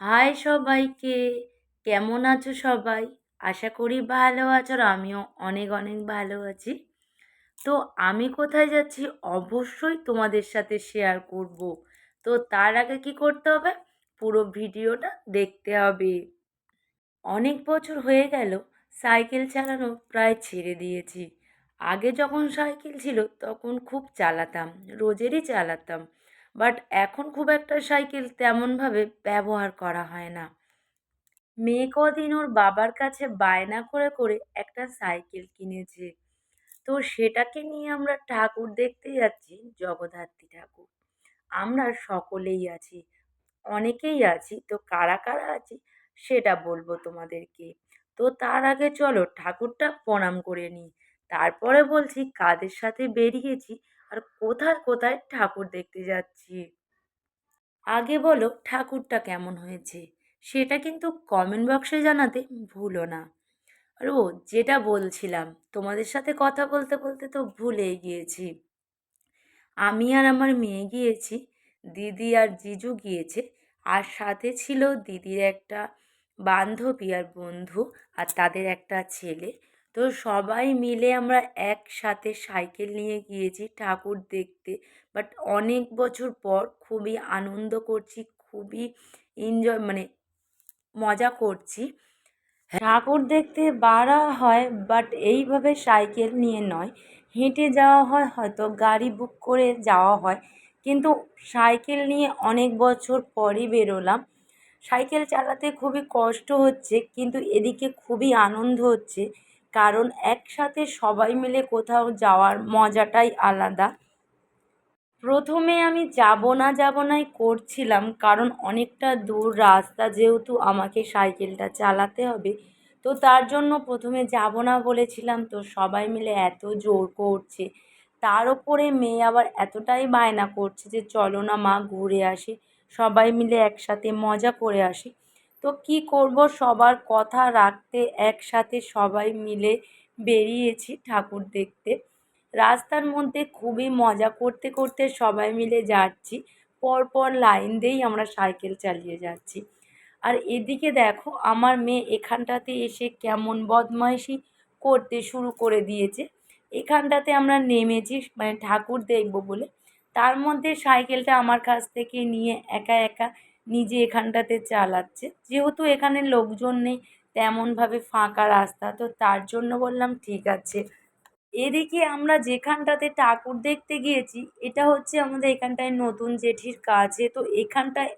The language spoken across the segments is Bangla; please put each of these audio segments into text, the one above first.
হাই সবাইকে, কেমন আছো সবাই? আশা করি ভালো আছো আর আমিও অনেক অনেক ভালো আছি। তো আমি কোথায় যাচ্ছি অবশ্যই তোমাদের সাথে শেয়ার করব। তো তার আগে কি করতে হবে? পুরো ভিডিওটা দেখতে হবে। অনেক বছর হয়ে গেল, সাইকেল চালানো প্রায় ছেড়ে দিয়েছি। আগে যখন সাইকেল ছিল তখন খুব চালাতাম, রোজেরই চালাতাম। বাট এখন খুব একটা সাইকেল তেমনভাবে ব্যবহার করা হয় না। মেয়ে কদিন ওর বাবার কাছে বায়না করে করে একটা সাইকেল কিনেছে। তো সেটাকে নিয়ে আমরা ঠাকুর দেখতে যাচ্ছি, জগদ্ধাত্রী ঠাকুর। আমরা সকলেই আছি, অনেকেই আছি। তো কারা কারা আছি সেটা বলব তোমাদেরকে। তো তার আগে চলো ঠাকুরটা প্রণাম করে নিই। তারপরে বলছি কাদের সাথে বেরিয়েছি আর কোথায় কোথায় ঠাকুর দেখতে যাচ্ছি? আগে বলো ঠাকুরটা কেমন হয়েছে? সেটা কিন্তু কমেন্ট বক্সে জানাতে ভুলো না। আর ও যেটা বলছিলাম, তোমাদের সাথে কথা বলতে বলতে তো ভুলে গিয়েছি। আমি আর আমার মেয়ে গিয়েছি, দিদি আর জিজু গিয়েছে, আর সাথে ছিল দিদির একটা বান্ধবী আর বন্ধু, আর তাদের একটা ছেলে। তো সবাই মিলে আমরা একসাথে সাইকেল নিয়ে গিয়েছি ঠাকুর দেখতে। বাট অনেক বছর পর খুবই আনন্দ করছি, খুবই এনজয় মানে মজা করছি। ঠাকুর দেখতে বাড়া হয়, বাট এইভাবে সাইকেল নিয়ে নয়। হেঁটে যাওয়া হয়, হয়তো গাড়ি বুক করে যাওয়া হয়। কিন্তু সাইকেল নিয়ে অনেক বছর পরই বেরোলাম। সাইকেল চালাতে খুবই কষ্ট হচ্ছে, কিন্তু এদিকে খুবই আনন্দ হচ্ছে। কারণ একসাথে সবাই মিলে কোথাও যাওয়ার মজাটাই আলাদা। প্রথমে আমি যাব না যাব নাই করছিলাম, কারণ অনেকটা দূর রাস্তা যেহেতু আমাকে সাইকেলটা চালাতে হবে। তো তার জন্য প্রথমে যাব না বলেছিলাম, তো সবাই মিলে এত জোর করছে। তার ওপরে মেয়ে আবার এতটাই বায়না করছে যে চলো না মা, ঘুরে আসি। সবাই মিলে একসাথে মজা করে আসি। তো কি করব? সবার কথা রাখতে একসাথে সবাই মিলে বেরিয়েছি ঠাকুর দেখতে। রাস্তার মধ্যে খুবই মজা করতে করতে সবাই মিলে যাচ্ছি। পরপর লাইন দিয়েই আমরা সাইকেল চালিয়ে যাচ্ছি। আর এদিকে দেখো, আমার মেয়ে এখানটাতে এসে কেমন বদমাইশি করতে শুরু করে দিয়েছে। এখানটাতে আমরা নেমেছি মানে ঠাকুর দেখব বলে। তার মধ্যে সাইকেলটা আমার কাছ থেকে নিয়ে একা একা নিজে এখানটাতে চালাচ্ছে। যেহেতু এখানে লোকজন নেই, তেমনভাবে ফাঁকা রাস্তা, তো তার জন্য বললাম ঠিক আছে। এদিকে আমরা যেখানটাতে ঠাকুর দেখতে গিয়েছি, এটা হচ্ছে আমাদের এখানটায় নতুন জেঠির কাছে। তো এখানটায়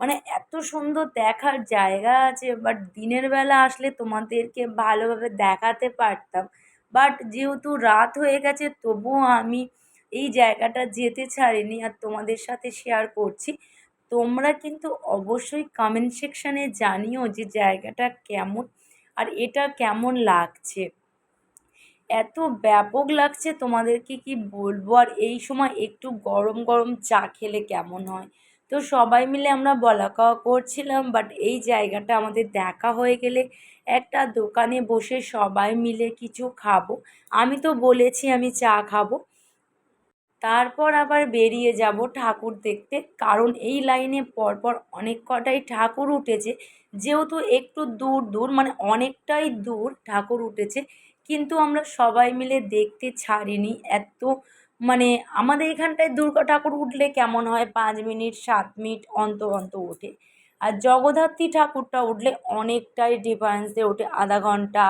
মানে এত সুন্দর দেখার জায়গা আছে বাট দিনের বেলা আসলে তোমাদেরকে ভালোভাবে দেখাতে পারতাম। বাট যেহেতু রাত হয়ে গেছে, তবুও আমি এই জায়গাটা যেতে ছাড়িনি আর তোমাদের সাথে শেয়ার করছি। তোমরা কিন্তু অবশ্যই কমেন্ট সেকশানে জানিও যে জায়গাটা কেমন আর এটা কেমন লাগছে। এত ব্যাপক লাগছে তোমাদেরকে কি বলব? আর এই সময় একটু গরম গরম চা খেলে কেমন হয়? তো সবাই মিলে আমরা বলা কওয়া করছিলাম বাট এই জায়গাটা আমাদের দেখা হয়ে গেলে একটা দোকানে বসে সবাই মিলে কিছু খাব। আমি তো বলেছি আমি চা খাব। তারপর আবার বেরিয়ে যাব ঠাকুর দেখতে। কারণ এই লাইনে পরপর অনেক কটাই ঠাকুর উঠেছে। যেহেতু একটু দূর দূর মানে অনেকটাই দূর ঠাকুর উঠেছে। কিন্তু আমরা সবাই মিলে দেখতে ছাড়িনি। এত মানে আমাদের এখানটায় দুর্গা ঠাকুর উঠলে কেমন হয়? পাঁচ মিনিট, সাত মিনিট অন্তর অন্তর ওঠে। আর জগদ্ধাত্রী ঠাকুরটা উঠলে অনেকটাই ডিফারেন্সে ওঠে। আধা ঘণ্টা,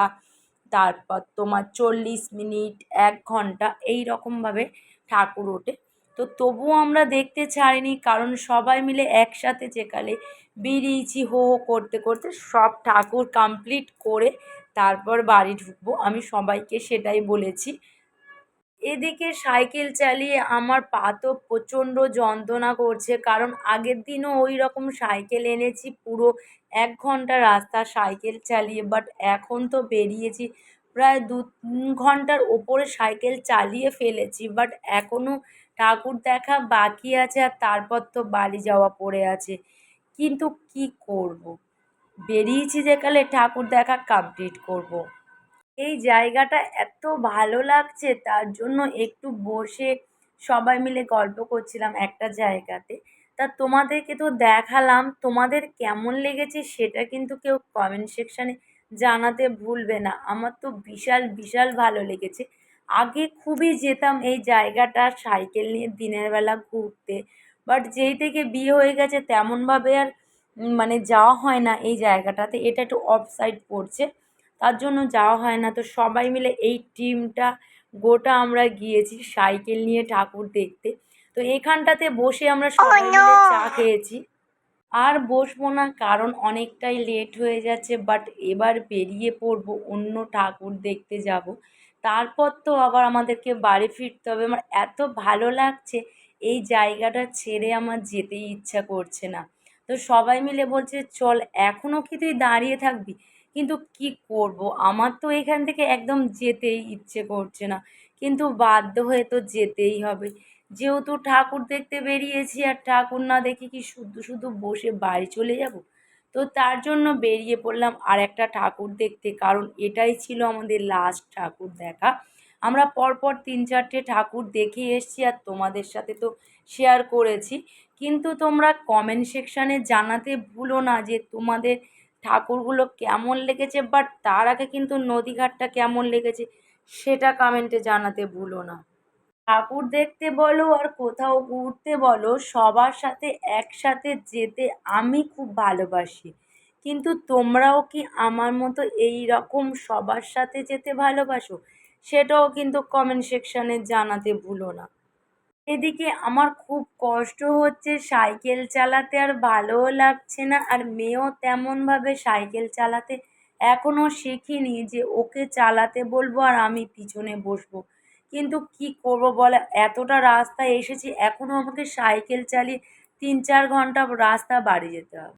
তারপর তোমার চল্লিশ মিনিট, এক ঘণ্টা, এই রকমভাবে ঠাকুর ওঠে। তো তবুও আমরা দেখতে ছাড়িনি, কারণ সবাই মিলে একসাথে যেকালে বেরিয়েছি হো হো করতে করতে সব ঠাকুর কমপ্লিট করে তারপর বাড়ি ঢুকবো। আমি সবাইকে সেটাই বলেছি। এদিকে সাইকেল চালিয়ে আমার পা তো প্রচণ্ড যন্ত্রণা করছে, কারণ আগের দিনও ওই রকম সাইকেল এনেছি, পুরো এক ঘণ্টা রাস্তা সাইকেল চালিয়ে বাট এখন তো বেরিয়েছি। প্রায় দু তিন ঘণ্টার ওপরে সাইকেল চালিয়ে ফেলেছি বাট এখনও ঠাকুর দেখা বাকি আছে আর তারপর তো বাড়ি যাওয়া পড়ে আছে কিন্তু কি করব। বেরিয়েছি যেকালে ঠাকুর দেখা কমপ্লিট করব। এই জায়গাটা এত ভালো লাগছে, তার জন্য একটু বসে সবাই মিলে গল্প করছিলাম একটা জায়গাতে তা তোমাদেরকে তো দেখালাম, তোমাদের কেমন লেগেছে সেটা কিন্তু কেউ কমেন্ট সেকশানে জানাতে ভুলবে না। আমার তো বিশাল বিশাল ভালো লেগেছে। আগে খুবই যেতাম এই জায়গাটা সাইকেল নিয়ে দিনের বেলা ঘুরতে। বাট যেই থেকে বিয়ে হয়ে গেছে তেমনভাবে আর মানে যাওয়া হয় না এই জায়গাটাতে। এটা একটু অফ সাইড পড়ছে। তার জন্য যাওয়া হয় না। তো সবাই মিলে এই টিমটা গোটা আমরা গিয়েছি সাইকেল নিয়ে ঠাকুর দেখতে। তো এখানটাতে বসে আমরা সবাই মিলে চা খেয়েছি। আর বসবো না, কারণ অনেকটাই লেট হয়ে যাচ্ছে বাট এবার বেরিয়ে পড়ব, অন্য ঠাকুর দেখতে যাব। তারপর তো আবার আমাদেরকে বাড়ি ফিরতে হবে। আমার এত ভালো লাগছে, এই জায়গাটা ছেড়ে আমার যেতেই ইচ্ছা করছে না। তো সবাই মিলে বলছে, চল এখনও কি তুই দাঁড়িয়ে থাকবি? কিন্তু কি করব? আমার তো এখান থেকে একদম যেতেই ইচ্ছে করছে না। কিন্তু বাধ্য হয়ে তো যেতেই হবে। যেহেতু ঠাকুর দেখতে বেরিয়েছি আর ঠাকুর না দেখে কি শুধু শুধু বসে বাড়ি চলে যাব? তো তার জন্য বেরিয়ে পড়লাম আর একটা ঠাকুর দেখতে, কারণ এটাই ছিল আমাদের লাস্ট ঠাকুর দেখা। আমরা পরপর তিন চারটে ঠাকুর দেখে এসছি আর তোমাদের সাথে তো শেয়ার করেছি। কিন্তু তোমরা কমেন্ট সেকশানে জানাতে ভুলো না যে তোমাদের ঠাকুরগুলো কেমন লেগেছে বাট তার আগে কিন্তু নদীঘাটটা কেমন লেগেছে। সেটা কমেন্টে জানাতে ভুলো না। ঠাকুর দেখতে বলো আর কোথাও ঘুরতে বলো, সবার সাথে একসাথে যেতে আমি খুব ভালোবাসি। কিন্তু তোমরাও কি আমার মতো এই রকম সবার সাথে যেতে ভালোবাসো? সেটাও কিন্তু কমেন্ট সেকশানে জানাতে ভুলো না। এদিকে আমার খুব কষ্ট হচ্ছে সাইকেল চালাতে আর ভালোও লাগছে না, আর মেয়েও তেমনভাবে সাইকেল চালাতে এখনও শিখিনি যে ওকে চালাতে বলব আর আমি পিছনে বসবো। কিন্তু কি করব বলে? এতটা রাস্তা এসেছি এখনও আমাকে সাইকেল চালিয়ে তিন চার ঘণ্টা রাস্তা বাড়ি যেতে হবে।